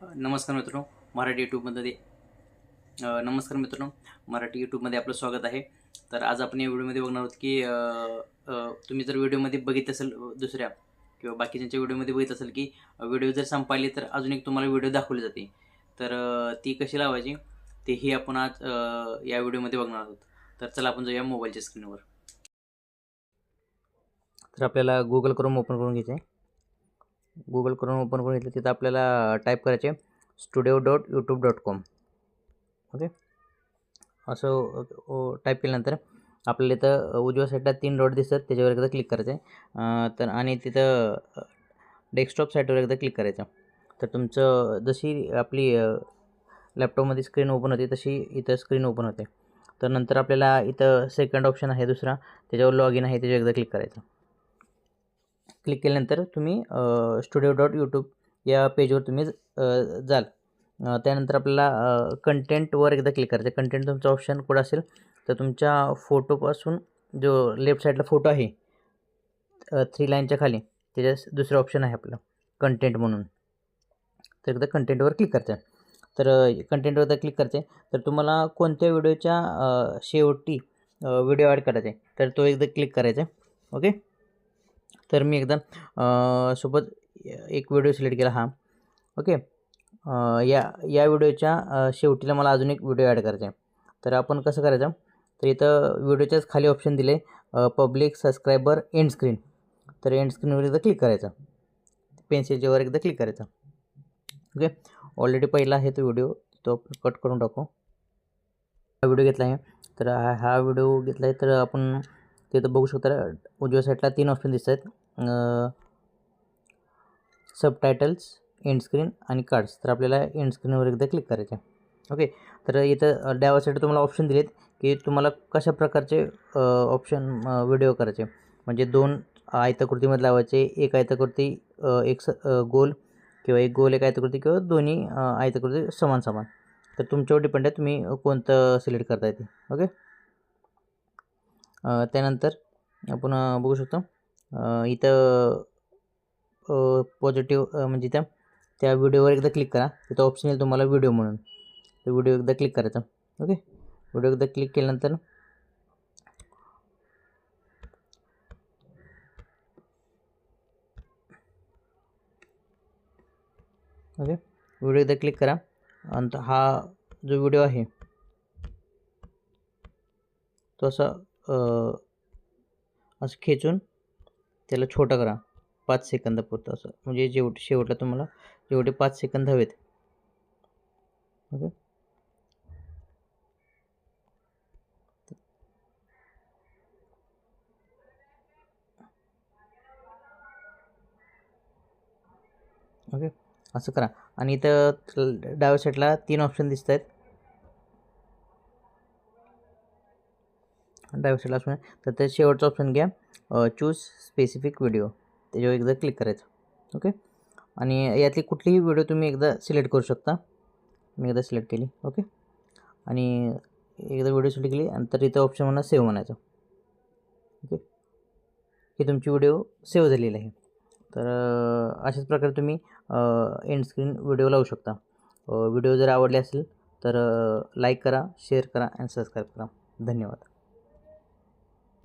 नमस्कार मित्रांनो मराठी यूट्यूबमध्ये नमस्कार मित्रांनो मराठी यूट्यूबमध्ये आपलं स्वागत आहे. तर आज आपण या व्हिडिओमध्ये बघणार आहोत की तुम्ही जर व्हिडिओमध्ये बघित असेल दुसऱ्या किंवा बाकीच्यांच्या व्हिडिओमध्ये बघित असेल की व्हिडिओ जर संपायले तर अजून एक तुम्हाला व्हिडिओ दाखवली जाते. तर ती कशी लावायची तेही आपण आज या व्हिडिओमध्ये बघणार आहोत. तर चला आपण जाऊया मोबाईलच्या स्क्रीनवर तर आपल्याला गुगल करून ओपन करून घ्यायचं आहे. गुगल करून ओपन करून घेतलं तिथं आपल्याला टाईप करायचे studio dot YouTube dot com okay असं टाईप केल्यानंतर आपल्याला इथं उजव्या साईडला तीन डॉट दिसतात त्याच्यावर एकदा क्लिक करायचं आहे तर आणि तिथं डेस्कटॉप साईटवर एकदा क्लिक करायचं. तर तुमचं जशी आपली लॅपटॉपमध्ये स्क्रीन ओपन होते तशी इथं स्क्रीन ओपन होते. तर नंतर आपल्याला इथं सेकंड ऑप्शन आहे दुसरा त्याच्यावर लॉग इन आहे त्याच्यावर एकदा क्लिक करायचं. क्लिक केल्यानंतर तुम्ही स्टुडिओ डॉट यूट्यूब या पेजवर तुम्ही जाल. त्यानंतर आपल्याला कंटेंटवर एकदा क्लिक करायचं. कंटेंट तुमचा ऑप्शन कुठं असेल? तर तुमच्या फोटोपासून जो लेफ्ट साईडला फोटो आहे थ्री लाईनच्या खाली त्याच्या दुसरं ऑप्शन आहे आपलं कंटेंट म्हणून. तर एकदा कंटेंटवर क्लिक करायचं तर कंटेंटवर एकदा क्लिक करायचं तर तुम्हाला कोणत्या व्हिडिओच्या शेवटी व्हिडिओ ॲड करायचा आहे तर तो एकदा क्लिक करायचा आहे ओके तर मी एकदा सोबत एक व्हिडिओ सिलेक्ट केला हा. ओके? या या व्हिडिओच्या शेवटीला मला अजून एक व्हिडिओ ॲड करायचा आहे. तर आपण कसं करायचं? तर इथं व्हिडिओच्याच खाली ऑप्शन दिले पब्लिक सबस्क्रायबर एंड स्क्रीन. तर एंड स्क्रीनवर एकदा क्लिक करायचं. पेन्सिलच्यावर एकदा क्लिक करायचं. ओके? ऑलरेडी पहिला आहे तो व्हिडिओ तो कट करून टाकू. हा व्हिडिओ घेतला आहे. तर हा हा व्हिडिओ घेतला आहे तर आपण तिथं बघू शकता उजव्या साईडला तीन ऑप्शन दिसत आहेत सबटायटल्स एंड स्क्रीन आणि कार्ड्स तर आपल्याला एंड स्क्रीनवर एकदा क्लिक करायचं आहे ओके तर इथं डाव्या साईड तुम्हाला ऑप्शन दिलेत की तुम्हाला कशा प्रकारचे ऑप्शन व्हिडिओ करायचे. म्हणजे दोन आयताकृतीमध्ये लावायचे एक आयताकृती एक स गोल किंवा एक गोल एक आयताकृती किंवा दोन्ही आयताकृती समान समान तर तुमच्यावर डिपेंड आहे तुम्ही कोणतं सिलेक्ट करता येते ओके त्यानंतर आपण बघू शकतो इथं पॉझिटिव्ह म्हणजे त्या त्या व्हिडिओवर एकदा क्लिक करा. तिथं ऑप्शन येईल तुम्हाला व्हिडिओ म्हणून. तर व्हिडिओ एकदा क्लिक करायचा. ओके व्हिडिओ एकदा क्लिक केल्यानंतर ओके व्हिडिओ एकदा क्लिक करा. आणि हा जो व्हिडिओ आहे तो असा असं खेचून त्याला छोटा करा. पाच सेकंदापुरतं असं. म्हणजे जेवढे शेवटला तुम्हाला जेवढे पाच सेकंद हवेत. ओके? ओके? असं करा. आणि इथं डाव्या साईडला तीन ऑप्शन दिसत आहेत डाव्या साईडला ऑप्शन आहे. तर ते शेवटचा ऑप्शन घ्या. चूज स्पेसिफिक व्हिडिओ त्याच्यावर एकदा क्लिक करायचं. ओके आणि यातली कुठलीही व्हिडिओ तुम्ही एकदा सिलेक्ट करू शकता. मी एकदा सिलेक्ट केली. ओके आणि एकदा व्हिडिओ सिलेक्ट केली आणि तर इथं ऑप्शन म्हणा सेव्ह म्हणायचं. ओके ही तुमची व्हिडिओ सेव्ह झालेली आहे. तर अशाच प्रकारे तुम्ही एंड स्क्रीन व्हिडिओ लावू शकता. व्हिडिओ जर आवडले असेल तर लाईक करा शेअर करा आणि सबस्क्राईब करा. धन्यवाद.